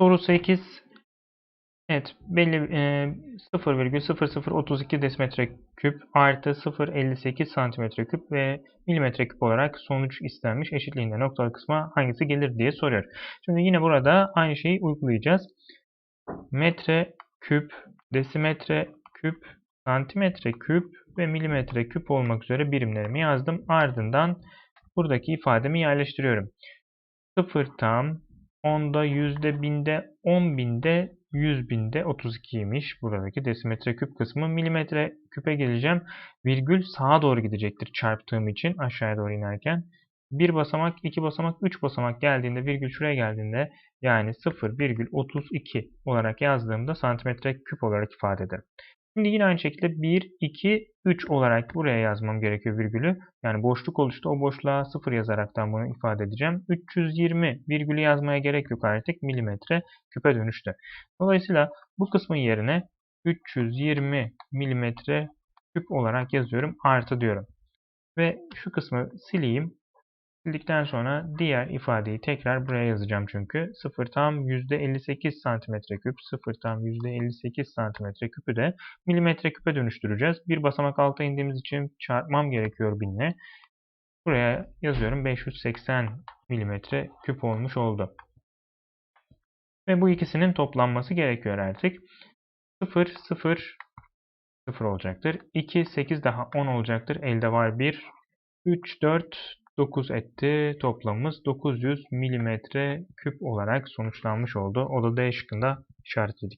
Soru 8. Evet, belli e, 0,0032 desimetre küp artı 0,58 santimetre küp ve milimetre küp olarak sonuç istenmiş. Eşitliğinde noktalı kısma hangisi gelir diye soruyor. Şimdi yine burada aynı şeyi uygulayacağız. Metre küp, desimetre küp, santimetre küp ve milimetre küp olmak üzere birimlerimi yazdım. Ardından buradaki ifademi yerleştiriyorum. 0 tam, onda, yüzde, binde, on binde, yüz binde 32'ymiş buradaki desimetre küp kısmı. Milimetre küpe geleceğim. Virgül sağa doğru gidecektir çarptığım için aşağıya doğru inerken. Bir basamak, iki basamak, üç basamak geldiğinde virgül şuraya geldiğinde yani 0,32 olarak yazdığımda santimetre küp olarak ifade eder. Şimdi yine aynı şekilde 1, 2, 3 olarak buraya yazmam gerekiyor virgülü. Yani boşluk oluştu. O boşluğa 0 yazaraktan bunu ifade edeceğim. 320 virgülü yazmaya gerek yok artık. Milimetre küpe dönüştü. Dolayısıyla bu kısmın yerine 320 milimetre küp olarak yazıyorum. Artı diyorum. Ve şu kısmı sileyim. Sildikten sonra diğer ifadeyi tekrar buraya yazacağım çünkü. 0 tam %58 santimetre küp, 0 tam %58 santimetre küpü de milimetre küpe dönüştüreceğiz. Bir basamak alta indiğimiz için çarpmam gerekiyor binle. Buraya yazıyorum 580 milimetre küp olmuş oldu. Ve bu ikisinin toplanması gerekiyor artık. 0, 0, 0 olacaktır. 2, 8 daha 10 olacaktır. Elde var 1, 3, 4, 9 etti. Toplamımız 900 milimetre küp olarak sonuçlanmış oldu. O da D şıkkında işaretledik.